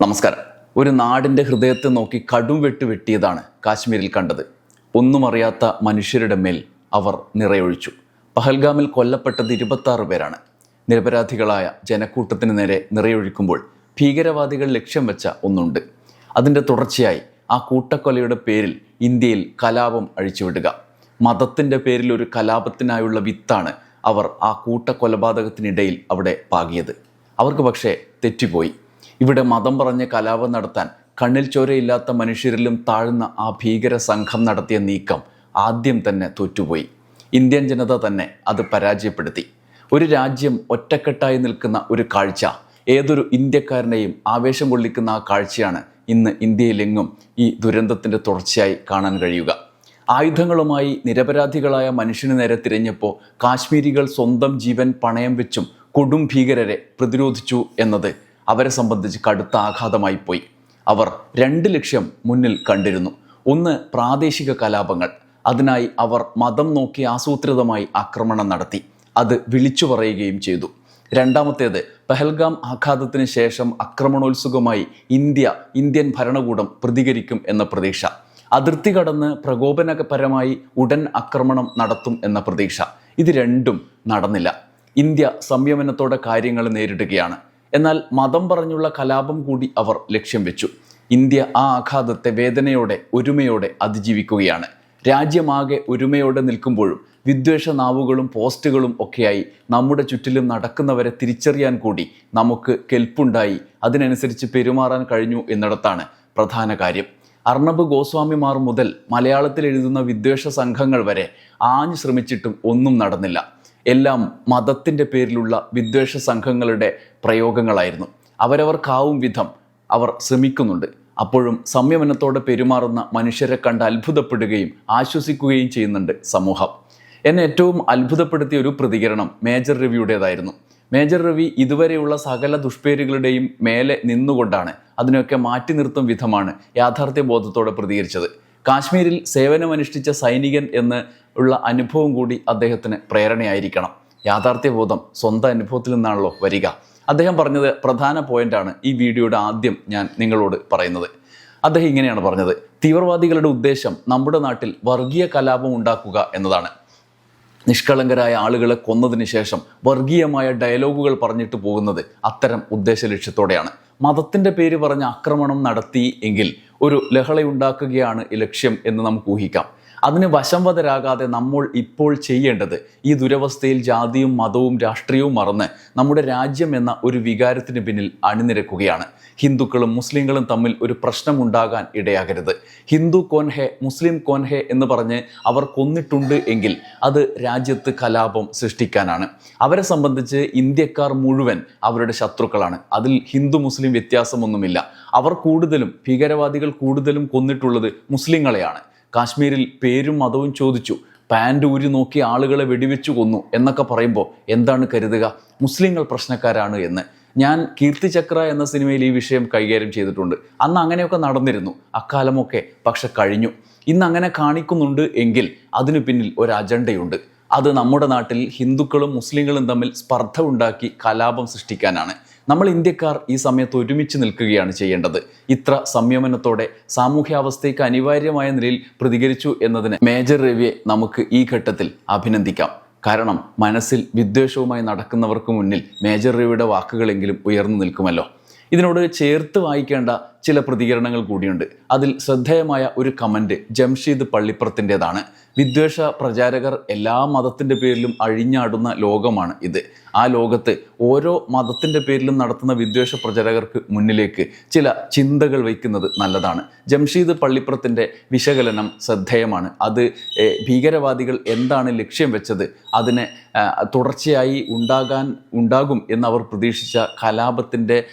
നമസ്കാരം. ഒരു നാടിന്റെ ഹൃദയത്തെ നോക്കി കടും വെട്ട് വെട്ടിയതാണ് കാശ്മീരിൽ കണ്ടത്. ഒന്നും അറിയാത്ത മനുഷ്യരുടെ മേൽ അവർ നിറയൊഴിച്ചു. പഹൽഗാമിൽ കൊല്ലപ്പെട്ടത് ഇരുപത്താറ് പേരാണ്. നിരപരാധികളായ ജനക്കൂട്ടത്തിന് നേരെ നിറയൊഴിക്കുമ്പോൾ ഭീകരവാദികൾ ലക്ഷ്യം വെച്ച ഒന്നുണ്ട്. അതിന്റെ തുടർച്ചയായി ആ കൂട്ടക്കൊലയുടെ പേരിൽ ഇന്ത്യയിൽ കലാപം അഴിച്ചുവിടുക. മതത്തിന്റെ പേരിൽ ഒരു കലാപത്തിനായുള്ള വിത്താണ് അവർ ആ കൂട്ടക്കൊലപാതകത്തിനിടയിൽ അവിടെ പാകിയത്. അവർക്ക് പക്ഷേ തെറ്റിപ്പോയി. ഇവിടെ മതം പറഞ്ഞ് കലാപം നടത്താൻ കണ്ണിൽ ചോരയില്ലാത്ത മനുഷ്യരിലും താഴ്ന്ന ആ ഭീകര സംഘം നടത്തിയ നീക്കം ആദ്യം തന്നെ തോറ്റുപോയി. ഇന്ത്യൻ ജനത തന്നെ അത് പരാജയപ്പെടുത്തി. ഒരു രാജ്യം ഒറ്റക്കെട്ടായി നിൽക്കുന്ന ഒരു കാഴ്ച ഏതൊരു ഇന്ത്യക്കാരനെയും ആവേശം കൊള്ളിക്കുന്ന ആ കാഴ്ചയാണ് ഇന്ന് ഇന്ത്യയിലെങ്ങും ഈ ദുരന്തത്തിന്റെ തുടർച്ചയായി കാണാൻ കഴിയുക. ആയുധങ്ങളുമായി നിരപരാധികളായ മനുഷ്യന് നേരെ തിരഞ്ഞപ്പോൾ കാശ്മീരികൾ സ്വന്തം ജീവൻ പണയം വെച്ചും കൊടും ഭീകരരെ പ്രതിരോധിച്ചു എന്നത് അവരെ സംബന്ധിച്ച് കടുത്ത ആഘാതമായി പോയി. അവർ രണ്ട് ലക്ഷ്യം മുന്നിൽ കണ്ടിരുന്നു. ഒന്ന് പ്രാദേശിക കലാപങ്ങൾ. അതിനായി അവർ മതം നോക്കി ആസൂത്രിതമായി ആക്രമണം നടത്തി. അത് വിളിച്ചു പറയുകയും ചെയ്തു. രണ്ടാമത്തേത് പെഹൽഗാം ആഘാതത്തിന് ശേഷം ആക്രമണോത്സുകമായി ഇന്ത്യ ഇന്ത്യൻ ഭരണകൂടം പ്രതികരിക്കും എന്ന പ്രതീക്ഷ. അതിർത്തി കടന്ന് പ്രകോപനപരമായി ഉടൻ ആക്രമണം നടത്തും എന്ന പ്രതീക്ഷ. ഇത് രണ്ടും നടന്നില്ല. ഇന്ത്യ സംയമനത്തോടെ കാര്യങ്ങൾ നേരിടുകയാണ്. എന്നാൽ മതം പറഞ്ഞുള്ള കലാപം കൂടി അവർ ലക്ഷ്യം വെച്ചു. ഇന്ത്യ ആ ആഘാതത്തെ വേദനയോടെ ഒരുമയോടെ അതിജീവിക്കുകയാണ്. രാജ്യമാകെ ഒരുമയോടെ നിൽക്കുമ്പോഴും വിദ്വേഷ നാവുകളും പോസ്റ്റുകളും ഒക്കെയായി നമ്മുടെ ചുറ്റിലും നടക്കുന്നവരെ തിരിച്ചറിയാൻ കൂടി നമുക്ക് കെൽപ്പുണ്ടായി. അതിനനുസരിച്ച് പെരുമാറാൻ കഴിഞ്ഞു എന്നിടത്താണ് പ്രധാന കാര്യം. അർണബ് ഗോസ്വാമിമാർ മുതൽ മലയാളത്തിൽ എഴുതുന്ന വിദ്വേഷ സംഘങ്ങൾ വരെ ആഞ്ഞു ശ്രമിച്ചിട്ടും ഒന്നും നടന്നില്ല. എല്ലാം മതത്തിന്റെ പേരിലുള്ള വിദ്വേഷ സംഘങ്ങളുടെ പ്രയോഗങ്ങളായിരുന്നു. അവരവർക്കാവും വിധം അവർ ശ്രമിക്കുന്നുണ്ട്. അപ്പോഴും സംയമനത്തോടെ പെരുമാറുന്ന മനുഷ്യരെ കണ്ട് അത്ഭുതപ്പെടുകയും ആശ്വസിക്കുകയും ചെയ്യുന്നുണ്ട് സമൂഹം. എന്നെ ഏറ്റവും അത്ഭുതപ്പെടുത്തിയ ഒരു പ്രതികരണം മേജർ രവിയുടേതായിരുന്നു മേജർ രവി ഇതുവരെയുള്ള സകല ദുഷ്പേരുകളുടെയും മേലെ നിന്നുകൊണ്ടാണ് അതിനൊക്കെ മാറ്റി നിർത്തും വിധമാണ് യാഥാർത്ഥ്യ ബോധത്തോടെ പ്രതികരിച്ചത്. കാശ്മീരിൽ സേവനമനുഷ്ഠിച്ച സൈനികൻ എന്ന് ഉള്ള അനുഭവം കൂടി അദ്ദേഹത്തിന് പ്രേരണയായിരിക്കണം. യാഥാർത്ഥ്യബോധം സ്വന്തം അനുഭവത്തിൽ നിന്നാണല്ലോ വരിക. അദ്ദേഹം പറഞ്ഞത് പ്രധാന പോയിന്റാണ് ഈ വീഡിയോയുടെ ആദ്യം ഞാൻ നിങ്ങളോട് പറയുന്നത്. അദ്ദേഹം ഇങ്ങനെയാണ് പറഞ്ഞത്. തീവ്രവാദികളുടെ ഉദ്ദേശം നമ്മുടെ നാട്ടിൽ വർഗീയ കലാപം ഉണ്ടാക്കുക എന്നതാണ്. നിഷ്കളങ്കരായ ആളുകളെ കൊന്നതിന് ശേഷം വർഗീയമായ ഡയലോഗുകൾ പറഞ്ഞിട്ട് പോകുന്നത് അത്തരം ഉദ്ദേശ ലക്ഷ്യത്തോടെയാണ്. മതത്തിന്റെ പേര് പറഞ്ഞ് ആക്രമണം നടത്തി എങ്കിൽ ഒരു ലഹളയുണ്ടാക്കുകയാണ് ലക്ഷ്യം എന്ന് നമുക്ക് ഊഹിക്കാം. അതിന് വശംവതരാകാതെ നമ്മൾ ഇപ്പോൾ ചെയ്യേണ്ടത് ഈ ദുരവസ്ഥയിൽ ജാതിയും മതവും രാഷ്ട്രീയവും മറന്ന് നമ്മുടെ രാജ്യം എന്ന ഒരു വികാരത്തിന് പിന്നിൽ അണിനിരക്കുകയാണ്. ഹിന്ദുക്കളും മുസ്ലിങ്ങളും തമ്മിൽ ഒരു പ്രശ്നമുണ്ടാകാൻ ഇടയാകരുത്. ഹിന്ദു കോൻഹെ മുസ്ലിം കോൻഹെ എന്ന് പറഞ്ഞ് അവർ കൊന്നിട്ടുണ്ട് എങ്കിൽ അത് രാജ്യത്ത് കലാപം സൃഷ്ടിക്കാനാണ്. അവരെ സംബന്ധിച്ച് ഇന്ത്യക്കാർ മുഴുവൻ അവരുടെ ശത്രുക്കളാണ്. അതിൽ ഹിന്ദു മുസ്ലിം വ്യത്യാസമൊന്നുമില്ല. അവർ കൂടുതലും ഭീകരവാദികൾ കൂടുതലും കൊന്നിട്ടുള്ളത് മുസ്ലിങ്ങളെയാണ്. കാശ്മീരിൽ പേരും മതവും ചോദിച്ചു. പാന്റ് ഊരി നോക്കി ആളുകളെ വെടിവെച്ചു കൊന്നു എന്നൊക്കെ പറയുമ്പോൾ എന്താണ് കരുതുക? മുസ്ലിങ്ങൾ പ്രശ്നക്കാരാണ് എന്ന്. ഞാൻ കീർത്തിചക്ര എന്ന സിനിമയിൽ ഈ വിഷയം കൈകാര്യം ചെയ്തിട്ടുണ്ട്. അന്ന് അങ്ങനെയൊക്കെ നടന്നിരുന്നു. അക്കാലമൊക്കെ പക്ഷെ കഴിഞ്ഞു. ഇന്ന് അങ്ങനെ കാണിക്കുന്നുണ്ട് എങ്കിൽ അതിനു പിന്നിൽ ഒരു അജണ്ടയുണ്ട്. അത് നമ്മുടെ നാട്ടിൽ ഹിന്ദുക്കളും മുസ്ലിങ്ങളും തമ്മിൽ സ്പർദ്ധ ഉണ്ടാക്കി കലാപം സൃഷ്ടിക്കാനാണ്. നമ്മൾ ഇന്ത്യക്കാർ ഈ സമയത്ത് ഒരുമിച്ച് നിൽക്കുകയാണ് ചെയ്യേണ്ടത്. ഇത്ര സംയമനത്തോടെ സാമൂഹ്യാവസ്ഥയ്ക്ക് അനിവാര്യമായ നിലയിൽ പ്രതികരിച്ചു എന്നതിന് മേജർ രവിയെ നമുക്ക് ഈ ഘട്ടത്തിൽ അഭിനന്ദിക്കാം. കാരണം മനസ്സിൽ വിദ്വേഷവുമായി നടക്കുന്നവർക്ക് മുന്നിൽ മേജർ രവിയുടെ വാക്കുകളെങ്കിലും ഉയർന്നു നിൽക്കുമല്ലോ. ഇതിനോട് ചേർത്ത് വായിക്കേണ്ട ചില പ്രതികരണങ്ങൾ കൂടിയുണ്ട്. അതിൽ ശ്രദ്ധേയമായ ഒരു കമന്റ് ജംഷീദ് പള്ളിപ്പുറത്തിന്റെതാണ്. വിദ്വേഷ പ്രചാരകർ എല്ലാ മതത്തിന്റെ പേരിലും അഴിഞ്ഞാടുന്ന ലോകമാണ് ഇത്. ആ ലോകത്ത് ഓരോ മതത്തിന്റെ പേരിലും നടത്തുന്ന വിദ്വേഷ പ്രചാരകർക്ക് മുന്നിലേക്ക് ചില ചിന്തകൾ വയ്ക്കുന്നത് നല്ലതാണ്. ജംഷീദ് പള്ളിപ്പുറത്തിന്റെ വിശകലനം ശ്രദ്ധേയമാണ്. അത് ഭീകരവാദികൾ എന്താണ് ലക്ഷ്യം വെച്ചത്? അതിനെ തുടർച്ചയായി ഉണ്ടാകാൻ ഉണ്ടാകും എന്നവർ പ്രതീക്ഷിച്ച കലാപത്തിന്റെ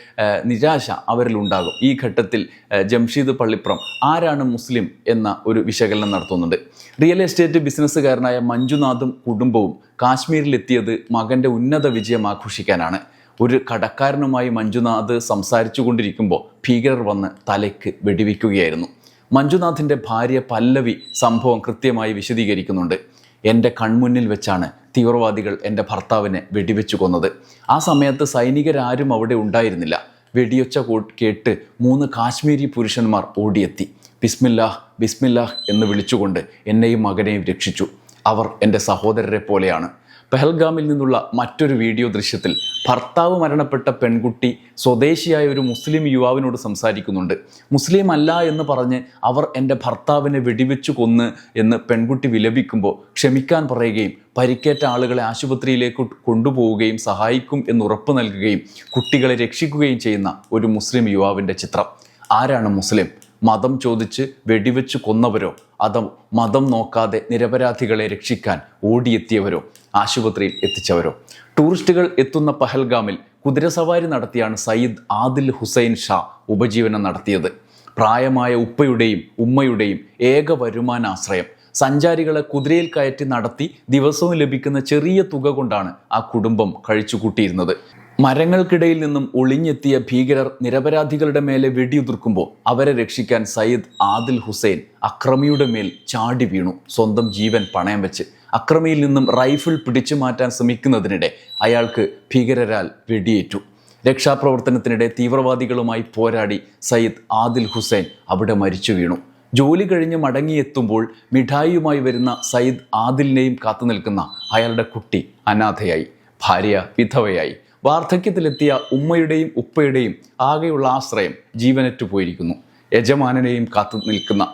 നിരാശ അവരിൽ ഉണ്ടാകും ഈ ഘട്ടത്തിൽ ജംഷീദ് പള്ളിപ്പുറം ആരാണ് മുസ്ലിം എന്ന ഒരു വിശകലനം നടത്തുന്നുണ്ട്. റിയൽ എസ്റ്റേറ്റ് ബിസിനസ്സുകാരനായ മഞ്ജുനാഥും കുടുംബവും കാശ്മീരിലെത്തിയത് മകന്റെ ഉന്നത വിജയം ആഘോഷിക്കാനാണ്. ഒരു കടക്കാരനുമായി മഞ്ജുനാഥ് സംസാരിച്ചു കൊണ്ടിരിക്കുമ്പോൾ ഭീകരർ വന്ന് തലയ്ക്ക് വെടിവെക്കുകയായിരുന്നു. മഞ്ജുനാഥിന്റെ ഭാര്യ പല്ലവി സംഭവം കൃത്യമായി വിശദീകരിക്കുന്നുണ്ട്. എന്റെ കൺമുന്നിൽ വെച്ചാണ് തീവ്രവാദികൾ എന്റെ ഭർത്താവിനെ വെടിവെച്ചു കൊന്നത്. ആ സമയത്ത് സൈനികരാരും അവിടെ ഉണ്ടായിരുന്നില്ല. വെടിയൊച്ച കേട്ട് മൂന്ന് കാശ്മീരി പുരുഷന്മാർ ഓടിയെത്തി. ബിസ്മില്ലാഹ് ബിസ്മില്ലാഹ് എന്ന് വിളിച്ചുകൊണ്ട് എന്നെയും മകനെയും രക്ഷിച്ചു. അവർ എന്റെ സഹോദരരെ പോലെയാണ്. പെഹൽഗാമിൽ നിന്നുള്ള മറ്റൊരു വീഡിയോ ദൃശ്യത്തിൽ ഭർത്താവ് മരണപ്പെട്ട പെൺകുട്ടി സ്വദേശിയായ ഒരു മുസ്ലിം യുവാവിനോട് സംസാരിക്കുന്നുണ്ട്. മുസ്ലിം അല്ല എന്ന് പറഞ്ഞ് അവർ എന്റെ ഭർത്താവിനെ വെടിവെച്ചു കൊന്ന് എന്ന് പെൺകുട്ടി വിലപിക്കുമ്പോൾ ക്ഷമിക്കാൻ പറയുകയും പരിക്കേറ്റ ആളുകളെ ആശുപത്രിയിലേക്ക് കൊണ്ടുപോവുകയും സഹായിക്കും എന്ന് ഉറപ്പ് നൽകുകയും കുട്ടികളെ രക്ഷിക്കുകയും ചെയ്യുന്ന ഒരു മുസ്ലിം യുവാവിന്റെ ചിത്രം. ആരാണ് മുസ്ലിം? മതം ചോദിച്ച് വെടിവെച്ച് കൊന്നവരോ അതോ മതം നോക്കാതെ നിരപരാധികളെ രക്ഷിക്കാൻ ഓടിയെത്തിയവരോ ആശുപത്രിയിൽ എത്തിച്ചവരോ? ടൂറിസ്റ്റുകൾ എത്തുന്ന പഹൽഗാമിൽ കുതിരസവാരി നടത്തിയാണ് സയ്യിദ് ആദിൽ ഹുസൈൻ ഷാ ഉപജീവനം നടത്തിയത്. പ്രായമായ ഉപ്പയുടെയും ഉമ്മയുടെയും ഏക വരുമാനാശ്രയം. സഞ്ചാരികളെ കുതിരയിൽ കയറ്റി നടത്തി ദിവസവും ലഭിക്കുന്ന ചെറിയ തുക കൊണ്ടാണ് ആ കുടുംബം കഴിച്ചുകൂട്ടിയിരുന്നത്. മരങ്ങൾക്കിടയിൽ നിന്നും ഒളിഞ്ഞെത്തിയ ഭീകരർ നിരപരാധികളുടെ മേലെ വെടിയുതിർക്കുമ്പോൾ അവരെ രക്ഷിക്കാൻ സയ്യിദ് ആദിൽ ഹുസൈൻ അക്രമിയുടെ മേൽ ചാടി വീണു. സ്വന്തം ജീവൻ പണയം വെച്ച് അക്രമിയിൽ നിന്നും റൈഫിൾ പിടിച്ചു മാറ്റാൻ ശ്രമിക്കുന്നതിനിടെ അയാൾക്ക് ഭീകരരാൽ വെടിയേറ്റു. രക്ഷാപ്രവർത്തനത്തിനിടെ തീവ്രവാദികളുമായി പോരാടി സയ്യിദ് ആദിൽ ഹുസൈൻ അവിടെ മരിച്ചു വീണു. ജോലി കഴിഞ്ഞ് മടങ്ങിയെത്തുമ്പോൾ മിഠായിയുമായി വരുന്ന സയ്യിദ് ആദിലിനെയും കാത്തു നിൽക്കുന്ന അയാളുടെ കുട്ടി അനാഥയായി. ഭാര്യ വിധവയായി. വാർദ്ധക്യത്തിലെത്തിയ ഉമ്മയുടെയും ഉപ്പയുടെയും ആകെയുള്ള ആശ്രയം ജീവനറ്റു പോയിരിക്കുന്നു. യജമാനനെയും കാത്തു നിൽക്കുന്ന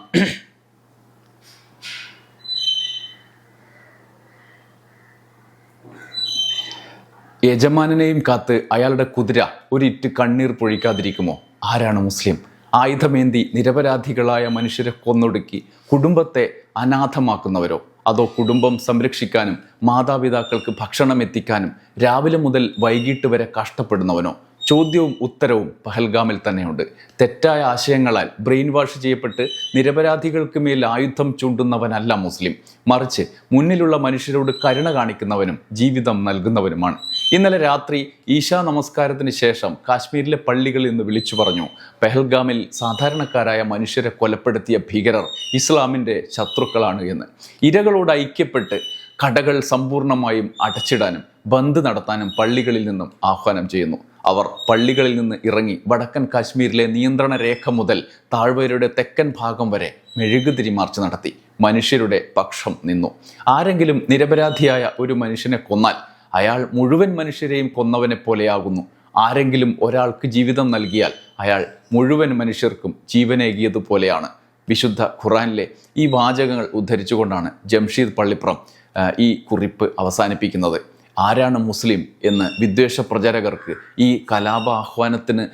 യജമാനനെയും കാത്ത് അയാളുടെ കുതിര ഒരിറ്റ് കണ്ണീർ പൊഴിക്കാതിരിക്കുമോ? ആരാണ് മുസ്ലിം? ആയുധമേന്തി നിരപരാധികളായ മനുഷ്യരെ കൊന്നൊടുക്കി കുടുംബത്തെ അനാഥമാക്കുന്നവരോ? അതോ കുടുംബം സംരക്ഷിക്കാനും മാതാപിതാക്കൾക്ക് ഭക്ഷണം എത്തിക്കാനും രാവിലെ മുതൽ വൈകിട്ട് വരെ കഷ്ടപ്പെടുന്നവനോ? ചോദ്യവും ഉത്തരവും പഹൽഗാമിൽ തന്നെയുണ്ട്. തെറ്റായ ആശയങ്ങളാൽ ബ്രെയിൻ വാഷ് ചെയ്യപ്പെട്ട് നിരപരാധികൾക്ക് മേൽ ആയുധം ചൂണ്ടുന്നവനല്ല മുസ്ലിം. മറിച്ച് മുന്നിലുള്ള മനുഷ്യരോട് കരുണ കാണിക്കുന്നവനും ജീവിതം നൽകുന്നവനുമാണ്. ഇന്നലെ രാത്രി ഈശാ നമസ്കാരത്തിന് ശേഷം കാശ്മീരിലെ പള്ളികളിൽ നിന്ന് വിളിച്ചു പറഞ്ഞു. പെഹൽഗാമിൽ സാധാരണക്കാരായ മനുഷ്യരെ കൊലപ്പെടുത്തിയ ഭീകരർ ഇസ്ലാമിന്റെ ശത്രുക്കളാണ് എന്ന്. ഇരകളോട് ഐക്യപ്പെട്ട് കടകൾ സമ്പൂർണമായും അടച്ചിടാനും ബന്ദ് നടത്താനും പള്ളികളിൽ നിന്നും ആഹ്വാനം ചെയ്യുന്നു. അവർ പള്ളികളിൽ നിന്ന് ഇറങ്ങി വടക്കൻ കാശ്മീരിലെ നിയന്ത്രണ രേഖ മുതൽ താഴ്വരയുടെ തെക്കൻ ഭാഗം വരെ മെഴുകുതിരി മാർച്ച് നടത്തി. മനുഷ്യരുടെ പക്ഷം നിന്നു. ആരെങ്കിലും നിരപരാധിയായ ഒരു മനുഷ്യനെ കൊന്നാൽ അയാൾ മുഴുവൻ മനുഷ്യരെയും കൊന്നവനെ പോലെയാകുന്നു. ആരെങ്കിലും ഒരാൾക്ക് ജീവിതം നൽകിയാൽ അയാൾ മുഴുവൻ മനുഷ്യർക്കും ജീവനേകിയതുപോലെയാണ്. വിശുദ്ധ ഖുറാനിലെ ഈ വാചകങ്ങൾ ഉദ്ധരിച്ചുകൊണ്ടാണ് ജംഷീദ് പള്ളിപ്പുറം ഈ കുറിപ്പ് അവസാനിപ്പിക്കുന്നത്. ആരാണ് മുസ്ലിം എന്ന് വിദ്വേഷ പ്രചാരകർക്ക് ഈ കലാപ ആഹ്വാനത്തിന്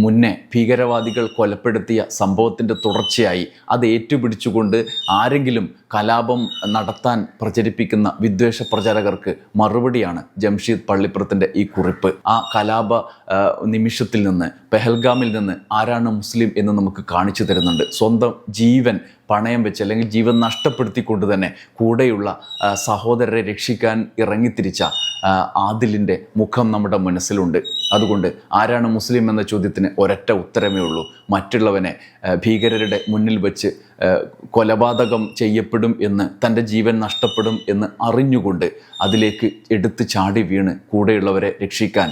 മുന്നേ ഭീകരവാദികൾ കൊലപ്പെടുത്തിയ സംഭവത്തിന്റെ തുടർച്ചയായി അത് ഏറ്റുപിടിച്ചുകൊണ്ട് ആരെങ്കിലും കലാപം നടത്താൻ പ്രചരിപ്പിക്കുന്ന വിദ്വേഷ പ്രചാരകർക്ക് മറുപടിയാണ് ജംഷീദ് പള്ളിപ്പുറത്തിന്റെ ഈ കുറിപ്പ്. ആ കലാപ നിമിഷത്തിൽ നിന്ന് പെഹൽഗാമിൽ നിന്ന് ആരാണ് മുസ്ലിം എന്ന് നമുക്ക് കാണിച്ചു തരുന്നുണ്ട്. സ്വന്തം ജീവൻ പണയം വെച്ച് അല്ലെങ്കിൽ ജീവൻ നഷ്ടപ്പെടുത്തിക്കൊണ്ട് തന്നെ കൂടെയുള്ള സഹോദരരെ രക്ഷിക്കാൻ ഇറങ്ങിത്തിരിച്ച ആദിലിന്റെ മുഖം നമ്മുടെ മനസ്സിലുണ്ട്. അതുകൊണ്ട് ആരാണ് മുസ്ലിം എന്ന ചോദ്യത്തിന് ഒരൊറ്റ ഉത്തരമേ ഉള്ളൂ. മറ്റുള്ളവനെ ഭീകരരുടെ മുന്നിൽ വെച്ച് കൊലപാതകം ചെയ്യപ്പെടും എന്ന് തന്റെ ജീവൻ നഷ്ടപ്പെടും എന്ന് അറിഞ്ഞുകൊണ്ട് അതിലേക്ക് എടുത്തു ചാടി വീണ് കൂടെയുള്ളവരെ രക്ഷിക്കാൻ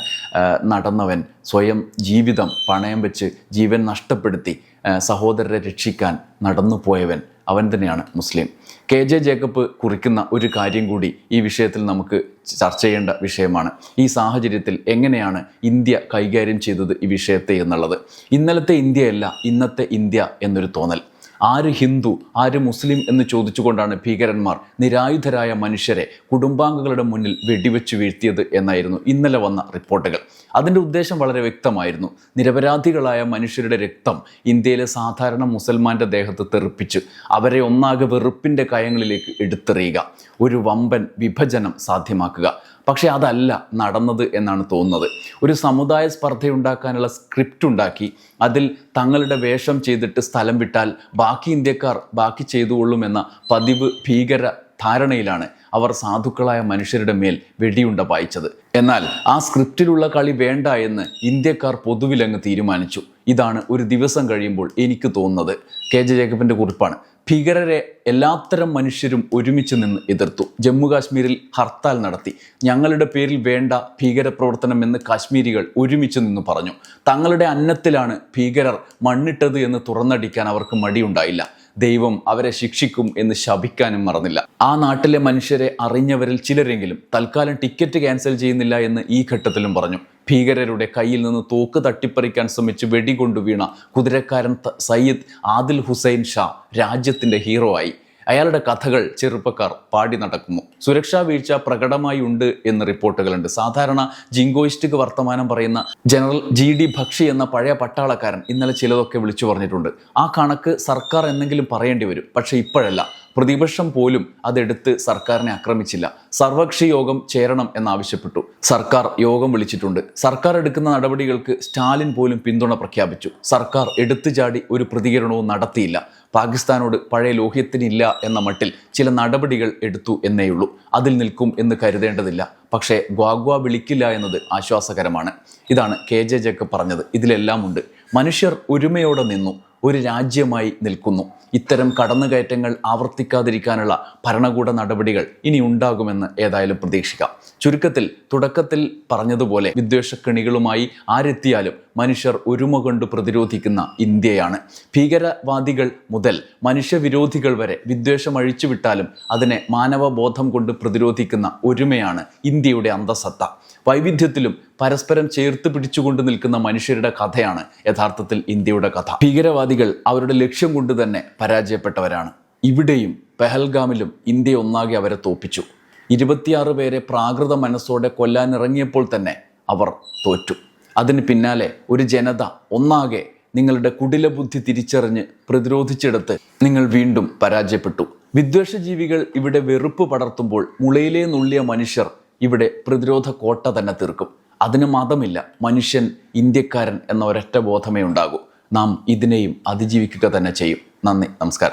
നടന്നവൻ സ്വയം ജീവിതം പണയം വെച്ച് ജീവൻ നഷ്ടപ്പെടുത്തി സഹോദരരെ രക്ഷിക്കാൻ നടന്നു പോയവൻ അവൻ തന്നെയാണ് മുസ്ലിം. കെ ജെ ജേക്കബ് കുറിക്കുന്ന ഒരു കാര്യം കൂടി ഈ വിഷയത്തിൽ നമുക്ക് ചർച്ച ചെയ്യേണ്ട വിഷയമാണ്. ഈ സാഹചര്യത്തിൽ എങ്ങനെയാണ് ഇന്ത്യ കൈകാര്യം ചെയ്തത് ഈ വിഷയത്തെ എന്നുള്ളത്. ഇന്നലത്തെ ഇന്ത്യയല്ല ഇന്നത്തെ ഇന്ത്യ എന്നൊരു തോന്നൽ. ആര് ഹിന്ദു ആര് മുസ്ലിം എന്ന് ചോദിച്ചുകൊണ്ടാണ് ഭീകരന്മാർ നിരായുധരായ മനുഷ്യരെ കുടുംബാംഗങ്ങളുടെ മുന്നിൽ വെടിവെച്ച് വീഴ്ത്തിയത് എന്നായിരുന്നു ഇന്നലെ വന്ന റിപ്പോർട്ടുകൾ. അതിന്റെ ഉദ്ദേശം വളരെ വ്യക്തമായിരുന്നു. നിരപരാധികളായ മനുഷ്യരുടെ രക്തം ഇന്ത്യയിലെ സാധാരണ മുസൽമാന്റെ ദേഹത്ത് തെറിപ്പിച്ച് അവരെ ഒന്നാകെ വെറുപ്പിന്റെ കയങ്ങളിലേക്ക് എടുത്തെറിയുക. ഒരു വമ്പൻ വിഭജനം സാധ്യമാക്കുക. പക്ഷേ അതല്ല നടന്നത് എന്നാണ് തോന്നുന്നത്. ഒരു സമുദായ സ്പർദ്ധയുണ്ടാക്കാനുള്ള സ്ക്രിപ്റ്റ് ഉണ്ടാക്കി അതിൽ തങ്ങളുടെ വേഷം ചെയ്തിട്ട് സ്ഥലം വിട്ടാൽ ബാക്കി ഇന്ത്യക്കാർ ബാക്കി ചെയ്തുകൊള്ളുമെന്ന പതിവ് ഭീകര ധാരണയിലാണ് അവർ സാധുക്കളായ മനുഷ്യരുടെ മേൽ വെടിയുണ്ട പായിച്ചത്. എന്നാൽ ആ സ്ക്രിപ്റ്റിലുള്ള കളി വേണ്ട എന്ന് ഇന്ത്യക്കാർ പൊതുവിലങ്ങ് തീരുമാനിച്ചു. ഇതാണ് ഒരു ദിവസം കഴിയുമ്പോൾ എനിക്ക് തോന്നുന്നത്. കെ ജെ ജേക്കബിന്റെ കുറിപ്പാണ്. ഭീകരരെ എല്ലാത്തരം മനുഷ്യരും ഒരുമിച്ച് നിന്ന് എതിർത്തു. ജമ്മു കാശ്മീരിൽ ഹർത്താൽ നടത്തി. ഞങ്ങളുടെ പേരിൽ വേണ്ട ഭീകരപ്രവർത്തനം എന്ന് കാശ്മീരികൾ ഒരുമിച്ച് നിന്ന് പറഞ്ഞു. തങ്ങളുടെ അന്നത്തിലാണ് ഭീകരർ മണ്ണിട്ടത് എന്ന് തുറന്നടിക്കാൻ അവർക്ക് മടിയുണ്ടായില്ല. ദൈവം അവരെ ശിക്ഷിക്കും എന്ന് ശപിക്കാനും മറന്നില്ല. ആ നാട്ടിലെ മനുഷ്യരെ അറിഞ്ഞവരിൽ ചിലരെങ്കിലും തൽക്കാലം ടിക്കറ്റ് ക്യാൻസൽ ചെയ്യുന്നില്ല എന്ന് ഈ ഘട്ടത്തിലും പറഞ്ഞു. ഭീകരരുടെ കയ്യിൽ നിന്ന് തോക്ക് തട്ടിപ്പറിക്കാൻ ശ്രമിച്ച് വെടികൊണ്ടു വീണ കുതിരക്കാരൻ സയ്യിദ് ആദിൽ ഹുസൈൻ ഷാ രാജ്യത്തിന്റെ ഹീറോ ആയി. അയാളുടെ കഥകൾ ചെറുപ്പക്കാർ പാടി നടക്കുന്നു. സുരക്ഷാ വീഴ്ച പ്രകടമായി ഉണ്ട് എന്ന് റിപ്പോർട്ടുകളുണ്ട്. സാധാരണ ജിങ്കോയിസ്റ്റിക് വർത്തമാനം പറയുന്ന ജനറൽ ജി ഡി ഭക്ഷി എന്ന പഴയ പട്ടാളക്കാരൻ ഇന്നലെ ചിലതൊക്കെ വിളിച്ചു പറഞ്ഞിട്ടുണ്ട്. ആ കണക്ക് സർക്കാർ എന്തെങ്കിലും പറയേണ്ടി വരും. പക്ഷേ ഇപ്പോഴല്ല. പ്രതിപക്ഷം പോലും അതെടുത്ത് സർക്കാരിനെ ആക്രമിച്ചില്ല. സർവകക്ഷി യോഗം ചേരണം എന്നാവശ്യപ്പെട്ടു. സർക്കാർ യോഗം വിളിച്ചിട്ടുണ്ട്. സർക്കാർ എടുക്കുന്ന നടപടികൾക്ക് സ്റ്റാലിൻ പോലും പിന്തുണ പ്രഖ്യാപിച്ചു. സർക്കാർ എടുത്തു ചാടി ഒരു പ്രതികരണവും നടത്തിയില്ല. പാകിസ്ഥാനോട് പഴയ ലോഹ്യത്തിനില്ല എന്ന മട്ടിൽ ചില നടപടികൾ എടുത്തു എന്നേയുള്ളൂ അതിൽ നിൽക്കും എന്ന് കരുതേണ്ടതില്ല. പക്ഷേ ഗ്വാഗ്വ വിളിക്കില്ല എന്നത് ആശ്വാസകരമാണ്. ഇതാണ് കെ ജെ ജേക്കബ് പറഞ്ഞത്. ഇതിലെല്ലാം ഉണ്ട് മനുഷ്യർ ഒരുമയോടെ നിന്നു ഒരു രാജ്യമായി നിൽക്കുന്നു. ഇത്തരം കടന്നുകയറ്റങ്ങൾ ആവർത്തിക്കാതിരിക്കാനുള്ള ഭരണകൂട നടപടികൾ ഇനി ഉണ്ടാകുമെന്ന് ഏതായാലും പ്രതീക്ഷിക്കാം. ചുരുക്കത്തിൽ തുടക്കത്തിൽ പറഞ്ഞതുപോലെ വിദ്വേഷക്കെണികളുമായി ആരെത്തിയാലും മനുഷ്യർ ഒരുമ കൊണ്ട് പ്രതിരോധിക്കുന്ന ഇന്ത്യയാണ്. ഭീകരവാദികൾ മുതൽ മനുഷ്യവിരോധികൾ വരെ വിദ്വേഷം അഴിച്ചുവിട്ടാലും അതിനെ മാനവബോധം കൊണ്ട് പ്രതിരോധിക്കുന്ന ഒരുമയാണ് ഇന്ത്യയുടെ അന്തസത്ത. വൈവിധ്യത്തിലും പരസ്പരം ചേർത്ത് പിടിച്ചുകൊണ്ട് നിൽക്കുന്ന മനുഷ്യരുടെ കഥയാണ് യഥാർത്ഥത്തിൽ ഇന്ത്യയുടെ കഥ. ഭീകരവാദികൾ അവരുടെ ലക്ഷ്യം കൊണ്ട് തന്നെ പരാജയപ്പെട്ടവരാണ്. ഇവിടെയും പെഹൽഗാമിലും ഇന്ത്യ ഒന്നാകെ അവരെ തോപ്പിച്ചു. ഇരുപത്തിയാറ് പേരെ പ്രാകൃത മനസ്സോടെ കൊല്ലാനിറങ്ങിയപ്പോൾ തന്നെ അവർ തോറ്റു. അതിന് പിന്നാലെ ഒരു ജനത ഒന്നാകെ നിങ്ങളുടെ കുടില ബുദ്ധി തിരിച്ചറിഞ്ഞ് പ്രതിരോധിച്ചെടുത്ത് നിങ്ങൾ വീണ്ടും പരാജയപ്പെട്ടു. വിദ്വേഷ ജീവികൾ ഇവിടെ വെറുപ്പ് പടർത്തുമ്പോൾ മുളയിലേ നുള്ളിയ മനുഷ്യർ ഇവിടെ പ്രതിരോധ കോട്ട തന്നെ തീർക്കും. അതിന് മതമില്ല മനുഷ്യൻ ഇന്ത്യക്കാരൻ എന്ന ഒരൊറ്റ ബോധമേ ഉണ്ടാകൂ. നാം ഇതിനെയും അതിജീവിക്കുക തന്നെ ചെയ്യും. നന്ദി നമസ്കാരം.